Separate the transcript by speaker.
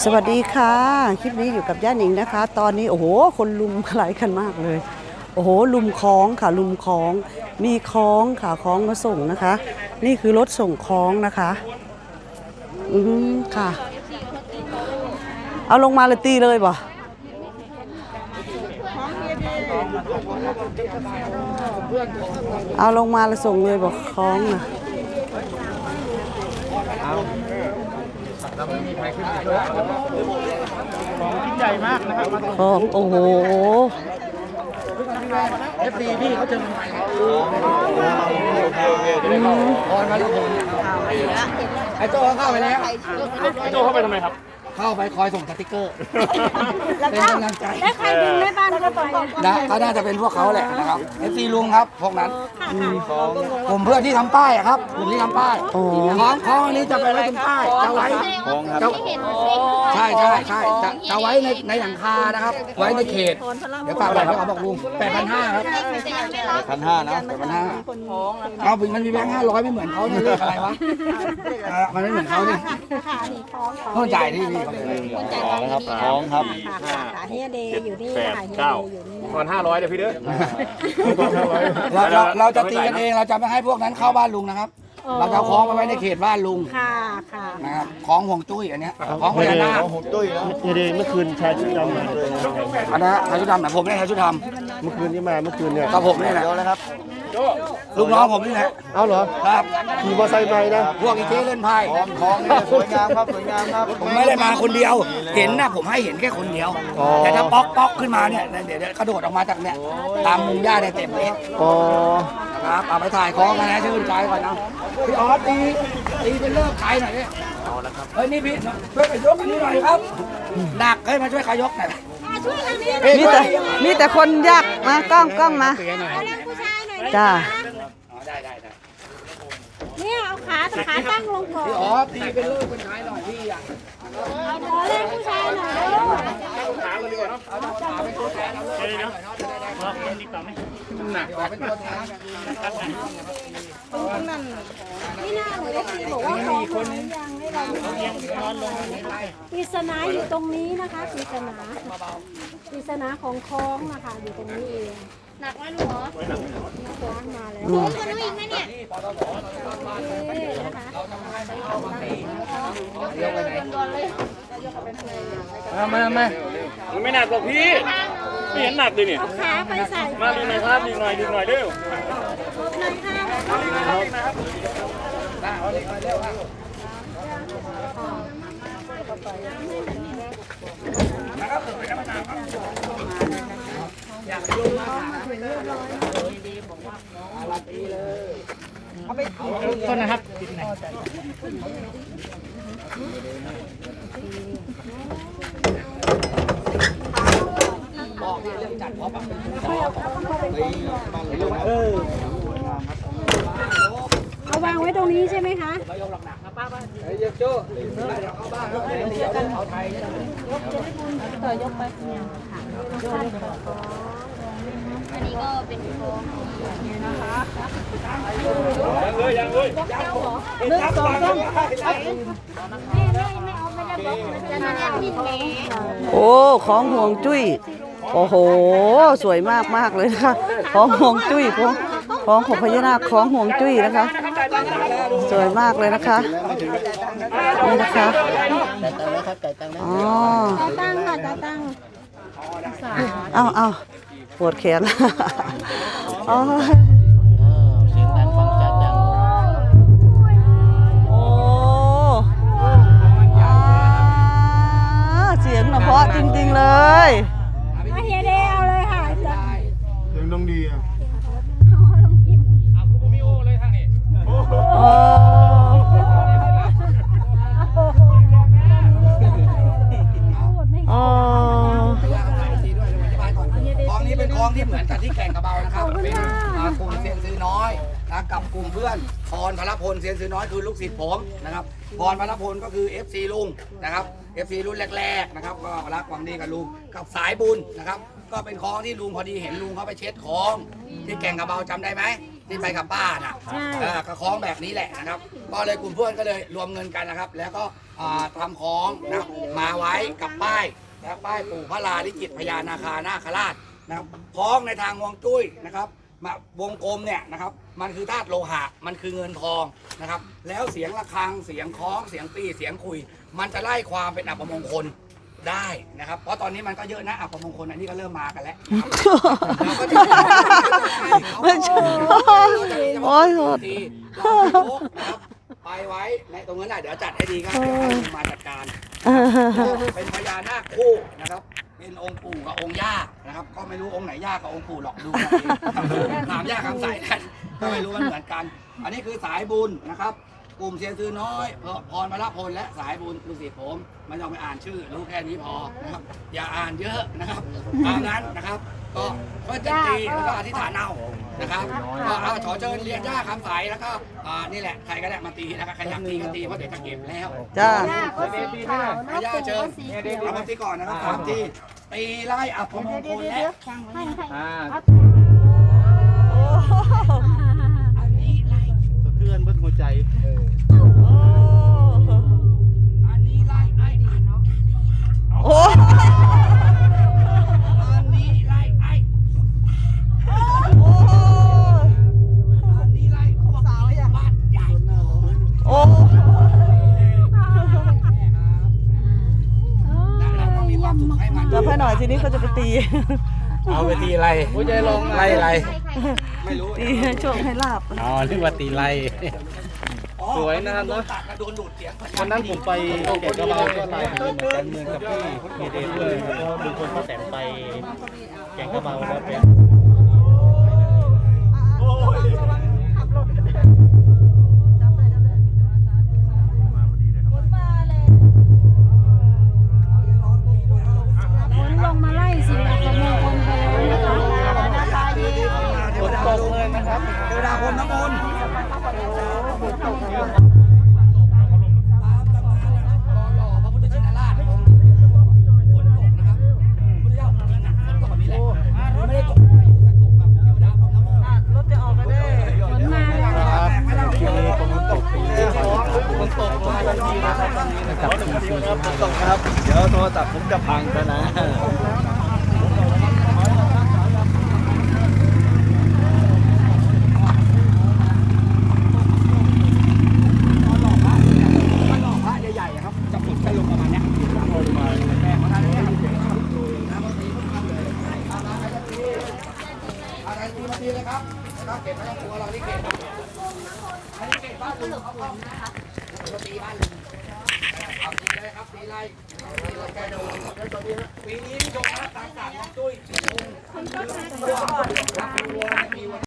Speaker 1: สวัสดีค่ะ คลิปนี้อยู่กับย่าหนิงนะคะ ตอนนี้โอ้โห คนลุมหลายกันมากเลย โอ้โห ลุมคล้องค่ะ ลุมคล้อง มีคล้องค่ะคล้องมาส่งนะคะ นี่คือรถส่งคล้องนะคะ อืมค่ะ เอาลงมาเลยตีเลยบ่เอาลงมาแล้วส่งเลยบอกคล้องนะ
Speaker 2: ใหญ่มากนะครับมา
Speaker 1: คล้องโอ้โห
Speaker 2: เอฟซีพี่เขาจะ
Speaker 1: อืม
Speaker 2: ออนมาแล้วผมไอ้โจ้เข้าไปแล้ว
Speaker 3: ไอ้โจเข้าไปทำไมครับ
Speaker 2: เข้าไปคอยส่งสติกเกอร์เป็นกำลังใจ
Speaker 4: แล้วใครดึงแม่บ้านเข้าไปอะ
Speaker 2: นะก็น่าจะเป็นพวกเขาแหละนะครับเอฟซีลุงครับพวกนั้นกลุ่มเพื่อนที่ทำป้ายอะครับกลุ่มที่ทำป้าย
Speaker 1: โอ้
Speaker 2: ของของอันนี้จะไปไว้ตรงป้ายจะไว้จะใช่ใช่ใช่จะจะไว้ในในหลังคานะครับ ไว้ในเขต เดี๋ยวฝากหน่อยครับเขาบอกลุงแปดพันห้าครับ
Speaker 5: พันห้านะ
Speaker 2: แปดพันห้าเอามันมีแบงค์ห้าร้อยไม่เหมือนเขาเนี่ยเลขอะไรวะเออมันไม่เหมือนเขาเนี่ยต้องจ่ายที่นี่เขาเลย
Speaker 5: ท้องครับท้องครับ
Speaker 4: ค่ะเฮียเดย์อยู่นี่
Speaker 3: แปด
Speaker 4: ค่ะเฮีย
Speaker 3: เก้า
Speaker 4: เดย์อยู่นี่
Speaker 3: ประมาณห้าร้อยเดี๋ยวพี่เด้อ
Speaker 2: เราเราเราจะตีกันเองเราจะไม่ให้พวกนั้นเข้าบ้านลุงนะครับ เราจะเอาของมาไว้ในเขตบ้านลุง
Speaker 4: ค่ะค่ะ
Speaker 2: นะครับของห่วงจุ้ยอันเนี้ยของพญานาค
Speaker 5: ผมตุ้ยแล้ว
Speaker 3: เดี๋ยวเมื่อคืนชายชุดดำมาเลย
Speaker 2: อันนั้นชายชุดดำไหนผมไม่ใช่ชายชุดด
Speaker 3: เมื่อคืนที่มาเมื่อคืนเนี่ยำ
Speaker 2: กับผมนี่แหละ
Speaker 5: เดี๋ยวเลยครับ
Speaker 2: ลูกน้องผมนี่แหละ
Speaker 3: เอาเหรอ
Speaker 2: ครับ
Speaker 3: ขี่มอเตอร์ไซค์ไปนะ
Speaker 2: พวกอีเจ๊เล่นไพ่
Speaker 5: ท้องท้องนี่สวยงามครับสวยงามครับ
Speaker 2: ผมไม่ได้มาคนเดียว เห็นนะผมให้เห็นแค่คนเดียวแต่ถ้าป๊อกป๊อกขึ้นมาเนี่ยเดี๋ยวเดี๋ยวกระโดดออกมาจากเนี่ยตามมุมหญ้าเนี่ยเต็มเลย
Speaker 3: อ๋อ
Speaker 2: ครับเอาไปถ่ายคล้องกันนะชื่นใจก่อนนะพี่ออสตีตีเป็นเลิกขายหน่อยดิเฮ้ยนี่พี่ช่วยขยกอันนี้หน่อยครับหนักเฮ้ยมาช่วยขยกหน่อย
Speaker 1: มีแต่มีแต่คนยากมากล้องกล้องมา
Speaker 4: เอาเรื่องผู้ชายหน่อยได้
Speaker 1: จ้า
Speaker 2: อ๋อได้ได้ได้
Speaker 4: เนี่ยเอาขาตะขาตั้งลงก่อน
Speaker 2: อ๋อพี่เป็นลูกผู้ชายหน่อยพี่อะ
Speaker 4: เอาเดินเล่ผู้ชายหน่อยเด้อขา
Speaker 2: เลยดีกว่าเนาะขาเป็นตัวแทน
Speaker 4: เาเลยเนาะ
Speaker 2: บอเป็ดีกว่าไห
Speaker 4: มหนักเป็นตั
Speaker 2: วแทนตรงนั้นนี่หน้าหนูได้ตี
Speaker 4: บอกว่าร้องคนยังให้เรายังนอนลงปริศนาอยู่ตรงนี้นะคะปริศนาปริศนาของคล้องนะคะอยู่ตรงนี้เอง หนักไหมหนูคล้องมาแล้วสูงกว่านู้นอีกไหมเนี่ยนะคะ
Speaker 2: มามามา
Speaker 3: มันไม่หนักหรอกพี่ไม่เห็นหนักเลยเนี่ย
Speaker 4: เอาขาไปใส่
Speaker 3: มาดึงหน่อยครับดึงหน่อยดึงหน่อยเร็ว
Speaker 2: นะครับสวยนะมาดามครับ ต้นนะครับ
Speaker 4: เอาวางไว้ตรงนี้ใช่ไหมคะ
Speaker 2: เย อะโจ้เดี๋ยวเข้าบ้านแล้วเดี๋ยวเอาไทย
Speaker 3: ยังเลยยังเลย
Speaker 1: โอ้ของห่วงจุ้ย โอ้โห สวยมากมากเลยนะคะของห่วงจุ้ยของของของพญานาคของห่วงจุ้ยนะคะ สวยมากเลยนะคะนี่นะคะอ๋อ
Speaker 4: จ่ายตังค์ค่ะจ่ายตังค์
Speaker 1: เอาเอา ปวดแขนอ๋อ
Speaker 2: เสียงดังฟังจัดจัง
Speaker 1: โอ้อ่าเสียงน่ะเพราะจริง ๆ เลย
Speaker 2: นี้เป็นคลองที่เหมือนกับที่แก่งกระเบานะครับเป็นอ่ากลุ่มเซียนซื้อน้อยนะกับกลุ่มเพื่อนพรพลพลเซียนซื้อน้อยคือลูกศิษย์ผมนะครับพรพลพลก็คือ FC ลุงนะครับ FC รุ่นแรกๆนะครับก็รักหวังดีกับลุงกับสายบุญนะครับ ก็เป็นคลองที่ลุงพอดีเห็นลุงเขาไปเช็ดคลอง ที่แก่งกระเบาจำได้ไหมที่ไปกับป้าน่ะ
Speaker 4: ใช่
Speaker 2: เออก็คล้องแบบนี้แหละนะครับ ก็เลยกลุ่มเพื่อนก็เลยรวมเงินกันนะครับ แล้วก็เอาอ่าทำของนะมาไว้กับป้ายนะป้ายปู่พระลาลิกิตพญานาคานาคราช นะครับคล้องในทางฮวงจุ้ยนะครับมาวงกลมเนี่ยนะครับมันคือธาตุโลหะมันคือเงินทองนะครับ แล้วเสียงะระฆังเสียงคล้องเสียงปีเสียงคุย มันจะไล่ความเป็นอัปมงคลได้นะครับ เพราะตอนนี้มันก็เยอะนะอัปมงคลอันนี้ก็เริ่มมากันแล้วเราก็จะ
Speaker 1: ไม่ใช่โอ้ยโทษ
Speaker 2: ทีเราไปโพกนะครับไปไว้ในตรงนั้นแหละเดี๋ยวจัดให้ดีครับเดี๋ยวให้ลุงมาจัดการเป็นพญานาคคู่นะครับเป็น องค์ปู่กับองค์ย่านะครับ ก็ไม่รู้องค์ไหนย่ากับองค์ปู่หรอกดูกันเองถามย่าคำใสกันก็ไม่รู้มันเหมือนกัน อันนี้คือสายบุญนะครับ กลุ่มเซียนซื้อน้อยพรพระพลและสายบุญลูกศิษย์ผมไม่ต้องไปอ่านชื่อ รู้แค่นี้พอนะครับอย่าอ่านเยอะนะครับตามนั้นนะครับ ก็ก็จะตีแล้วก็อธิษฐานเอานะครับก็เอาขอเชิญเรียนย่าคำใสแล้วก็อ่านี่แหละใครก็ได้มาตีนะครับใครอยากตีก็ตีเพราะเดี๋ยวจะเก็บแล้ว
Speaker 1: จ้า
Speaker 4: ย่าก็สีขาวนะ
Speaker 2: ย่า
Speaker 4: ปู่
Speaker 2: เชิ
Speaker 4: ก็
Speaker 2: ญ
Speaker 4: สีเขียว
Speaker 2: เอามาตีก่อนนะครับสามที ตีไล่อัปมงคลและ
Speaker 4: ให้ให้
Speaker 5: อ่า
Speaker 2: อันนี้ไล่
Speaker 5: สะเทือนเบิ้หัวใจ
Speaker 2: อันนี้ไล่ไอ้อัน
Speaker 1: โอ้
Speaker 2: อั
Speaker 1: ทีนี้เขาจะไปตี
Speaker 6: เอาไปตีไร
Speaker 5: หัวใจลง
Speaker 6: ไล่ไร
Speaker 2: ไม่รู้
Speaker 1: ตีให้โชคให้ลาบ
Speaker 6: อ๋อนึกว่าตีไร
Speaker 2: อ๋อ
Speaker 5: สวยนะครับเนอะ
Speaker 2: โดตัดกระโดนดูดเสียง
Speaker 5: วันนั้นผมไปแก่งกระเบาก็ไลน์เหมือนกันเมืองกับพี่พีเดด้วยแล้วก็มีคนเขาแต่งไปแก่งกระเบาแล้วเป็
Speaker 2: เลยนะครับเทวดาพรมน้ำมนต์ ตีมาตีเลย
Speaker 5: ครับนะครับเก็
Speaker 2: บไม่ต้องกลัวเราที่เก็บบอันนี้เก็บบ้านลุงเขาพร้อมนะคะมตีบ้านลุงเอาตีเลยครับตีไล่ตีเลยแกโดนปีนี้พี่ชมนะตามสารของตุ้ยลุงคือตัวมีวัน